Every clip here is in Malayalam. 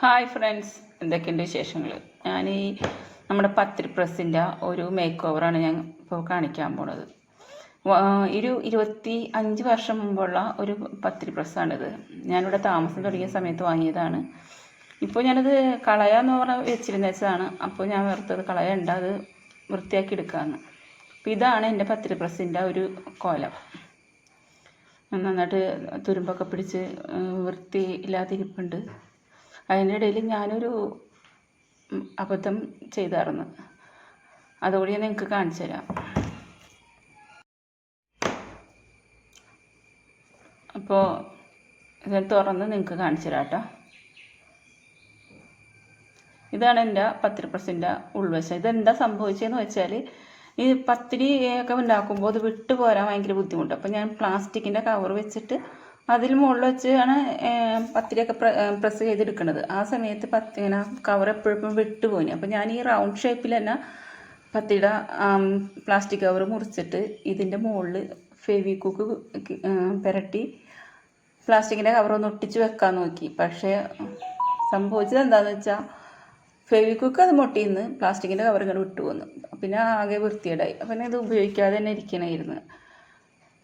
ഹായ് ഫ്രണ്ട്സ് എന്തൊക്കെയുണ്ട് വിശേഷങ്ങൾ ഞാൻ ഈ നമ്മുടെ പത്തിരി പ്രസ്സിന്റെ ഒരു മേക്ക് ഓവറാണ് ഞാൻ ഇപ്പോൾ കാണിക്കാൻ പോണത്. ഒരു ഇരുപത്തി അഞ്ച് വർഷം മുമ്പുള്ള ഒരു പത്തിരി പ്രസ്സാണിത് ഞാനിവിടെ താമസം തുടങ്ങിയ സമയത്ത് വാങ്ങിയതാണ്. ഇപ്പോൾ ഞാനത് കളയാന്ന് പറഞ്ഞ വെച്ചിരുന്ന വെച്ചതാണ് അപ്പോൾ ഞാൻ വെറുത്തത് കളയണ്ട അത് വൃത്തിയാക്കി എടുക്കാമെന്ന് അപ്പോൾ ഇതാണ് എന്റെ പത്തിരി പ്രസ്സിന്റെ ഒരു കോലം. നന്നായിട്ട് തുരുമ്പൊക്കെ പിടിച്ച് വൃത്തി ഇല്ലാതിരിപ്പുണ്ട് അതിന്റെ ഇടയിൽ ഞാനൊരു അബദ്ധം ചെയ്തായിരുന്നു. അതുകൂടി ഞാൻ നിങ്ങൾക്ക് കാണിച്ചു തരാം. അപ്പോൾ ഇത് തുറന്ന് നിങ്ങൾക്ക് കാണിച്ചു തരാം കേട്ടോ. ഇതാണ് എന്റെ പത്തിരി പ്രസിന്റെ ഉൾവശം. ഇതെന്താ സംഭവിച്ചതെന്ന് വെച്ചാൽ ഈ പത്തിരി ഒക്കെ ഉണ്ടാക്കുമ്പോൾ അത് വിട്ടു പോരാൻ ഭയങ്കര ബുദ്ധിമുട്ട്. അപ്പോൾ ഞാൻ പ്ലാസ്റ്റിക്കിന്റെ കവർ വെച്ചിട്ട് അതിൽ മുകളിൽ വെച്ചാണ് പത്തിരിയൊക്കെ പ്രസ് ചെയ്തെടുക്കുന്നത് ആ സമയത്ത് പത്തി ഇങ്ങനെ കവർ എപ്പോഴും വിട്ടു പോയി അപ്പോൾ ഞാൻ ഈ റൗണ്ട് ഷേപ്പിൽ തന്നെ പത്തിയുടെ പ്ലാസ്റ്റിക് കവർ മുറിച്ചിട്ട് ഇതിന്റെ മുകളിൽ ഫെവിക്കൂക്ക് പുരട്ടി പ്ലാസ്റ്റിക്കിന്റെ കവർ ഒന്ന് ഒട്ടിച്ച് വെക്കാൻ നോക്കി. പക്ഷേ സംഭവിച്ചത് എന്താണെന്ന് വെച്ചാൽ ഫെവിക്വിക്ക് അത് മുട്ടിന്ന് പ്ലാസ്റ്റിക്കിന്റെ കവർ ഇങ്ങനെ വിട്ടു വന്നു പിന്നെ ആകെ വൃത്തികേടായി. അപ്പം പിന്നെ ഇത് ഉപയോഗിക്കാതെ തന്നെ ഇരിക്കണമായിരുന്നു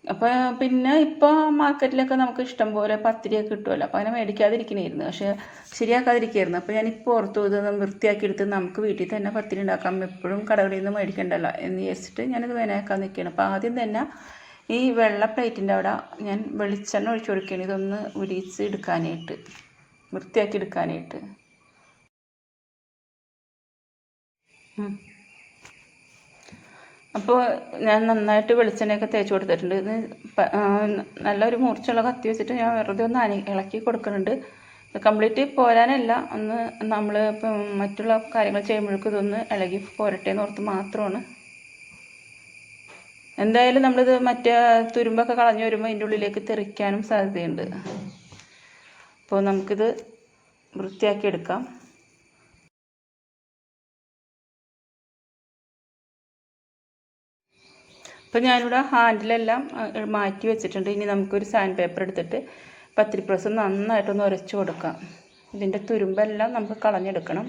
അപ്പോൾ പിന്നെ ഇപ്പോൾ മാർക്കറ്റിലൊക്കെ നമുക്ക് ഇഷ്ടം പോലെ പത്തിരിയൊക്കെ കിട്ടുമല്ലോ അപ്പോൾ അങ്ങനെ മേടിക്കാതിരിക്കണമായിരുന്നു പക്ഷേ ശരിയാക്കാതിരിക്കുകയായിരുന്നു അപ്പോൾ ഇപ്പൊ ഓർത്തു ഇത് വൃത്തിയാക്കി എടുത്ത് നമുക്ക് വീട്ടിൽ തന്നെ പത്തിരി ഉണ്ടാക്കാം. എപ്പോഴും കടകളിൽ നിന്ന് മേടിക്കണ്ടല്ലോ എന്ന് വിചാരിച്ചിട്ട് ഞാനിത് വേനയാക്കാൻ നിൽക്കുകയാണ് അപ്പോൾ ആദ്യം തന്നെ ഈ വെള്ള പ്ലേറ്റിന്റെ അവിടെ ഞാൻ വെളിച്ചെണ്ണ ഒഴിച്ചു കൊടുക്കുകയാണ്. ഇതൊന്ന് ഉരിച്ച് എടുക്കാനായിട്ട് വൃത്തിയാക്കി എടുക്കാനായിട്ട്. അപ്പോൾ ഞാൻ നന്നായിട്ട് വെളിച്ചെണ്ണയൊക്കെ തേച്ച് കൊടുത്തിട്ടുണ്ട്. ഇത് നല്ലൊരു മൂർച്ചയുള്ള കത്തി വെച്ചിട്ട് ഞാൻ വെറുതെ ഒന്ന് അനി ഇളക്കി കൊടുക്കുന്നുണ്ട്. കംപ്ലീറ്റ് പോരാനല്ല. ഒന്ന് നമ്മൾ ഇപ്പം മറ്റുള്ള കാര്യങ്ങൾ ചെയ്യുമ്പോഴേക്കും ഇതൊന്ന് ഇളകി പോരട്ടെ എന്ന് ഓർത്ത് മാത്രമാണ്. എന്തായാലും നമ്മളിത് മറ്റേ തുരുമ്പൊക്കെ കളഞ്ഞു വരുമ്പോൾ അതിന്റെ ഉള്ളിലേക്ക് തെറിക്കാനും സാധ്യതയുണ്ട്. അപ്പോൾ നമുക്കിത് വൃത്തിയാക്കി എടുക്കാം. അപ്പോൾ ഞാനിവിടെ ഹാൻഡിലെല്ലാം മാറ്റി വെച്ചിട്ടുണ്ട്. ഇനി നമുക്കൊരു സാൻഡ് പേപ്പർ എടുത്തിട്ട് പത്തിരി പ്രസ് നന്നായിട്ടൊന്ന് ഉരച്ചു കൊടുക്കാം. ഇതിന്റെ തുരുമ്പെല്ലാം നമുക്ക് കളഞ്ഞെടുക്കണം.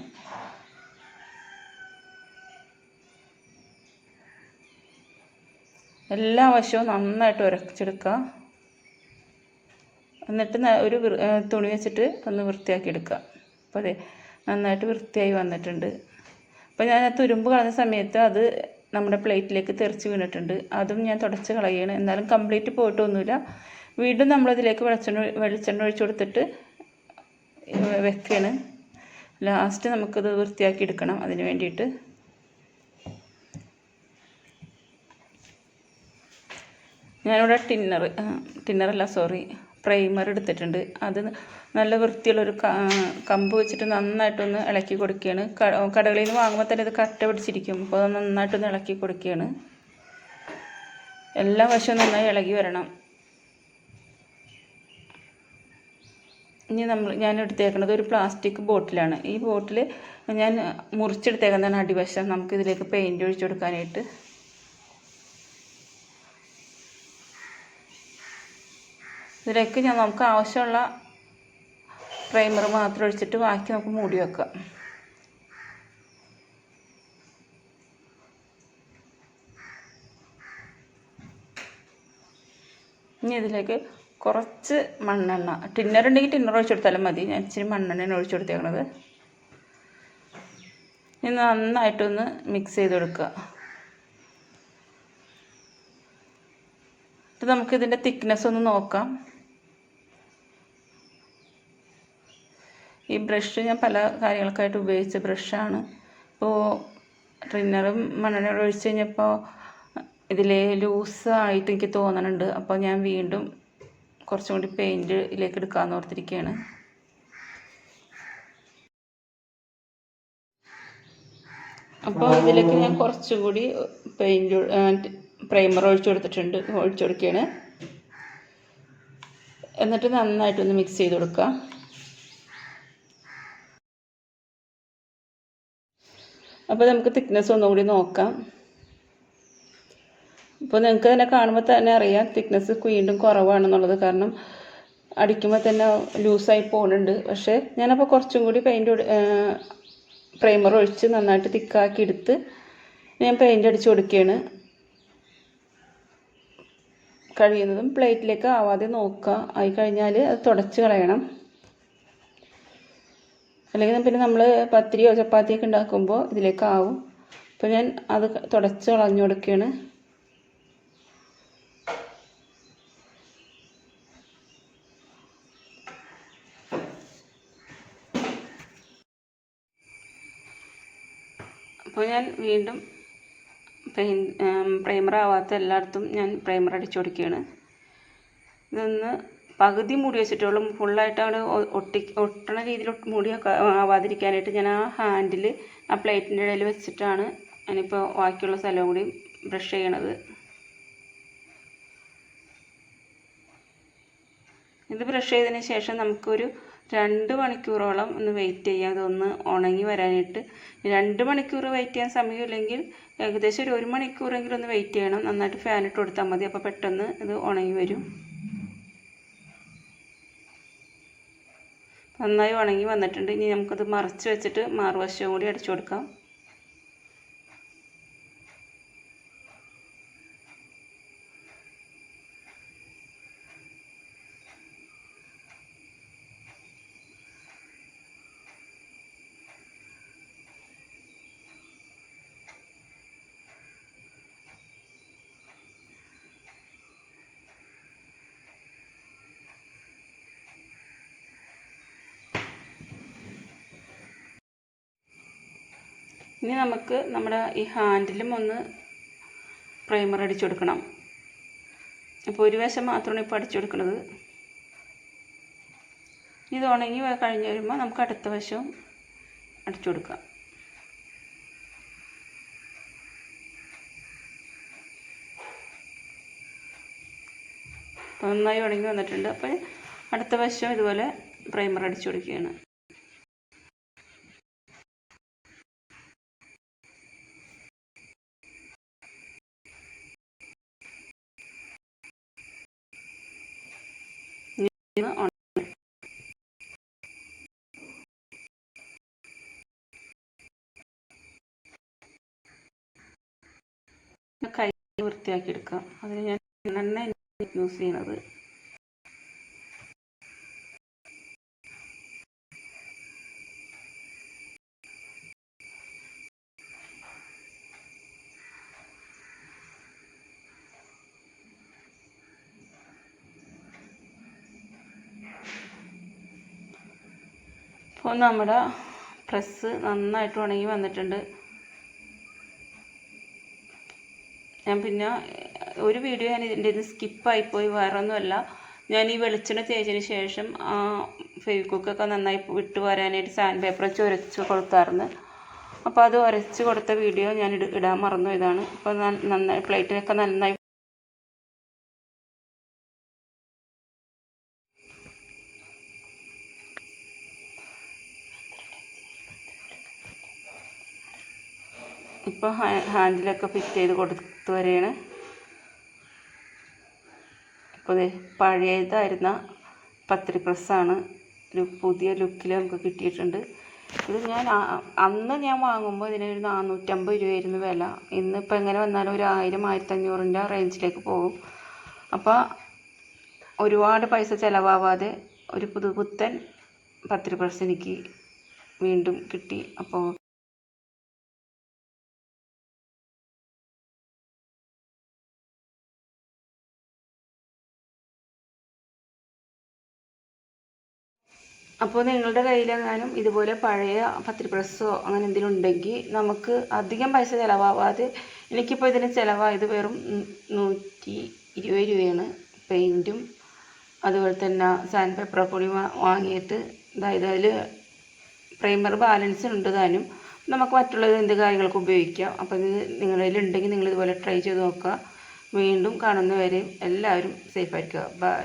എല്ലാ വശവും നന്നായിട്ട് ഉരച്ചെടുക്കുക എന്നിട്ട് ഒരു തുണി വെച്ചിട്ട് ഒന്ന് വൃത്തിയാക്കി എടുക്കുക അപ്പോൾ അതെ നന്നായിട്ട് വൃത്തിയായി വന്നിട്ടുണ്ട്. അപ്പോൾ ഞാൻ ആ തുരുമ്പ് കളഞ്ഞ സമയത്ത് അത് നമ്മുടെ പ്ലേറ്റിലേക്ക് തെറിച്ച് വീണിട്ടുണ്ട്. അതും ഞാൻ തുടച്ച് കളയാണ് എന്നാലും കംപ്ലീറ്റ് പോയിട്ടൊന്നുമില്ല. വീണ്ടും നമ്മളതിലേക്ക് വെളിച്ചെണ്ണ വെളിച്ചെണ്ണ ഒഴിച്ചു കൊടുത്തിട്ട് വെക്കുകയാണ്. ലാസ്റ്റ് നമുക്കത് വൃത്തിയാക്കി എടുക്കണം അതിന് വേണ്ടിയിട്ട്. ഞാനിവിടെ ടിന്നർ ടിന്നറല്ല സോറി. പ്രൈമർ എടുത്തിട്ടുണ്ട്. അത് നല്ല വൃത്തിയുള്ളൊരു കമ്പ് വെച്ചിട്ട് നന്നായിട്ടൊന്ന് ഇളക്കി കൊടുക്കുകയാണ്. കടകളിൽ നിന്ന് വാങ്ങുമ്പോൾ തന്നെ ഇത് കട്ട പിടിച്ചിരിക്കും. അപ്പോൾ അത് നന്നായിട്ടൊന്ന് ഇളക്കി കൊടുക്കുകയാണ്. എല്ലാ വശവും നന്നായി ഇളകി വരണം. ഇനി നമ്മൾ ഞാൻ എടുത്തേക്കുന്നത് ഒരു പ്ലാസ്റ്റിക് ബോട്ടിലാണ് ഈ ബോട്ടിൽ ഞാൻ മുറിച്ചെടുത്തേക്കുന്നതാണ് അടിവശം. നമുക്കിതിലേക്ക് പെയിന്റ് ഒഴിച്ചു കൊടുക്കാനായിട്ട്. ഇതിലേക്ക് ഞാൻ നമുക്ക് ആവശ്യമുള്ള പ്രൈമർ മാത്രം ഒഴിച്ചിട്ട് ബാക്കി നമുക്ക് മൂടി വെക്കാം. ഇനി ഇതിലേക്ക് കുറച്ച് മണ്ണെണ്ണ. ടിന്നർ ഉണ്ടെങ്കിൽ ടിന്നർ ഒഴിച്ചു കൊടുത്താലും മതി. ഞാൻ ഇച്ചിരി മണ്ണെണ്ണയാണ് ഒഴിച്ചു കൊടുത്തേക്കണത്. ഇനി നന്നായിട്ടൊന്ന് മിക്സ് ചെയ്ത് കൊടുക്കുക. എന്നിട്ട് നമുക്കിതിന്റെ തിക്നെസ് ഒന്ന് നോക്കാം. ഈ ബ്രഷ് ഞാൻ പല കാര്യങ്ങൾക്കായിട്ട് ഉപയോഗിച്ച ബ്രഷാണ്. ഇപ്പോൾ ട്രിന്നറും മണ്ണെണ്ണ ഒഴിച്ച് കഴിഞ്ഞപ്പോൾ ഇതിൽ ലൂസായിട്ട് എനിക്ക് തോന്നണുണ്ട്. അപ്പോൾ ഞാൻ വീണ്ടും കുറച്ചും കൂടി പെയിന്റിലേക്ക് എടുക്കാമെന്ന് ഓർത്തിരിക്കുകയാണ് അപ്പോൾ ഇതിലേക്ക് ഞാൻ കുറച്ചും കൂടി പെയിന്റ് പ്രൈമർ ഒഴിച്ചു കൊടുത്തിട്ടുണ്ട് ഒഴിച്ചു കൊടുക്കുകയാണ്. എന്നിട്ട് നന്നായിട്ടൊന്ന് മിക്സ് ചെയ്ത് കൊടുക്കുക. അപ്പോൾ നമുക്ക് തിക്നെസ് ഒന്നുകൂടി നോക്കാം. അപ്പോൾ നിങ്ങൾക്ക് തന്നെ കാണുമ്പോൾ തന്നെ അറിയാം തിക്നെസ് വീണ്ടും കുറവാണെന്നുള്ളത്. കാരണം അടിക്കുമ്പോൾ തന്നെ ലൂസായി പോകുന്നുണ്ട് പക്ഷേ ഞാനപ്പോൾ കുറച്ചും കൂടി പെയിന്റ് പ്രൈമർ ഒഴിച്ച് നന്നായിട്ട് തിക്കാക്കി എടുത്ത് ഞാൻ പെയിന്റ് അടിച്ച് കൊടുക്കുകയാണ് കഴിയുന്നതും പ്ലേറ്റിലേക്ക് ആവാതെ നോക്കുക ആയി കഴിഞ്ഞാൽ അത് തുടച്ച് കളയണം. അല്ലെങ്കിൽ പിന്നെ നമ്മൾ പത്തിരിയോ ചപ്പാത്തിയൊക്കെ ഉണ്ടാക്കുമ്പോൾ ഇതിലേക്ക് ആവും അപ്പോൾ ഞാൻ അത് തുടച്ച് കളഞ്ഞു കൊടുക്കുകയാണ് അപ്പോൾ ഞാൻ വീണ്ടും പെയിൻ പ്രൈമർ ആവാത്ത എല്ലായിടത്തും ഞാൻ പ്രൈമർ അടിച്ചു കൊടുക്കുകയാണ്. ഇതൊന്ന് പകുതി മുടി വെച്ചിട്ടുള്ളൂ. അവിടെ ഒട്ടി ഒട്ടണ രീതിയിൽ മുടി ആവാതിരിക്കാനായിട്ട് ഞാൻ ആ ഹാൻഡിൽ ആ പ്ലേറ്റിന്റെ ഇടയിൽ വെച്ചിട്ടാണ് ഞാനിപ്പോൾ ബാക്കിയുള്ള സ്ഥലവും കൂടി ബ്രഷ് ചെയ്യണത്. ഇത് ബ്രഷ് ചെയ്തതിന് ശേഷം നമുക്കൊരു രണ്ട് മണിക്കൂറോളം ഒന്ന് വെയിറ്റ് ചെയ്യാം. അതൊന്ന് ഉണങ്ങി വരാനായിട്ട്. രണ്ട് മണിക്കൂർ വെയിറ്റ് ചെയ്യാൻ സമയമില്ലെങ്കിൽ ഏകദേശം ഒരു ഒരു മണിക്കൂറെങ്കിലും ഒന്ന് വെയിറ്റ് ചെയ്യണം. നന്നായിട്ട് ഫാൻ ഇട്ട് കൊടുത്താൽ മതി. അപ്പോൾ പെട്ടെന്ന് ഇത് ഉണങ്ങി വരും. നന്നായി ഉണങ്ങി വന്നിട്ടുണ്ട്. ഇനി നമുക്കത് മറച്ച് വെച്ചിട്ട് മാറുവശവും കൂടി അടിച്ചു കൊടുക്കാം. ഇനി നമുക്ക് നമ്മുടെ ഈ ഹാൻഡിലും ഒന്ന് പ്രൈമർ അടിച്ചു കൊടുക്കണം. അപ്പോൾ ഒരു വശം മാത്രമാണ് ഇപ്പോൾ അടിച്ചു കൊടുക്കുന്നത്. ഇത് ഉണങ്ങി കഴിഞ്ഞ് വരുമ്പോൾ നമുക്ക് അടുത്ത വശവും അടിച്ചു കൊടുക്കാം. അപ്പോൾ നന്നായി ഉണങ്ങി വന്നിട്ടുണ്ട്. അപ്പോൾ അടുത്ത വശം ഇതുപോലെ പ്രൈമർ അടിച്ചു കൊടുക്കുകയാണ്. കൈ വൃത്തിയാക്കി എടുക്കാം. അതിന് ഞാൻ നന്നായി യൂസ് ചെയ്യണത്. ഇപ്പോൾ നമ്മുടെ പ്രസ് നന്നായിട്ട് ഉണങ്ങി വന്നിട്ടുണ്ട്. ഞാൻ പിന്നെ ഒരു വീഡിയോ ഞാൻ ഇതിന്റെ ഇത് വേറെ ഒന്നുമല്ല ഞാൻ ഈ വെളിച്ചെണ്ണ തേച്ചതിന് ശേഷം ഫെവിക്കുക്കൊക്കെ നന്നായി വിട്ടു വരാനായിട്ട് സാൻഡ് പേപ്പർ വെച്ച് ഉരച്ച് കൊടുത്തായിരുന്നു. അപ്പോൾ അത് ഉരച്ച് കൊടുത്ത വീഡിയോ ഞാൻ ഇടാൻ മറന്നു. ഇതാണ്. അപ്പോൾ നന്നായി പ്ലേറ്റിനൊക്കെ നന്നായി ഇപ്പോൾ ഹാൻഡിലൊക്കെ ഫിറ്റ് ചെയ്ത് കൊടുത്തു വരികയാണ് ഇപ്പോൾ പഴയതായിരുന്ന പത്തിരി പ്രസ്സാണ്. ഒരു പുതിയ ലുക്കിൽ നമുക്ക് കിട്ടിയിട്ടുണ്ട്. ഇത് ഞാൻ അന്ന് ഞാൻ വാങ്ങുമ്പോൾ ഇതിനൊരു നാനൂറ്റമ്പത് രൂപയായിരുന്നു വില. ഇന്നിപ്പോൾ എങ്ങനെ വന്നാലും ഒരു ആയിരം ആയിരത്തഞ്ഞൂറിന്റെ റേഞ്ചിലേക്ക് പോകും. അപ്പോൾ ഒരുപാട് പൈസ ചിലവാവാതെ ഒരു പുതുപുത്തൻ പത്തിരി പ്രസ് എനിക്ക് വീണ്ടും കിട്ടി. അപ്പോൾ അപ്പോൾ നിങ്ങളുടെ കയ്യിലെങ്ങാനും ഇതുപോലെ പഴയ പത്തിരി പ്രസ്സോ അങ്ങനെ എന്തെങ്കിലും ഉണ്ടെങ്കിൽ നമുക്ക് അധികം പൈസ ചിലവാവാതെ എനിക്കിപ്പോൾ ഇതിന് ചിലവായത് വെറും നൂറ്റി ഇരുപത് രൂപയാണ്. പെയിന്റും അതുപോലെ തന്നെ സാൻഡ് പേപ്പർ കൂടി വാങ്ങിയിട്ട് അതായത് അതിൽ പ്രൈമർ ബാലൻസ് ഉണ്ട് താനും. നമുക്ക് മറ്റുള്ളത് എന്ത് കാര്യങ്ങൾക്ക് ഉപയോഗിക്കാം. അപ്പോൾ ഇത് നിങ്ങളുടെ കയ്യിൽ ഉണ്ടെങ്കിൽ നിങ്ങൾ ഇതുപോലെ ട്രൈ ചെയ്ത് നോക്കുക. വീണ്ടും കാണുന്നവരെയും എല്ലാവരും സേഫായിരിക്കുക ബൈ.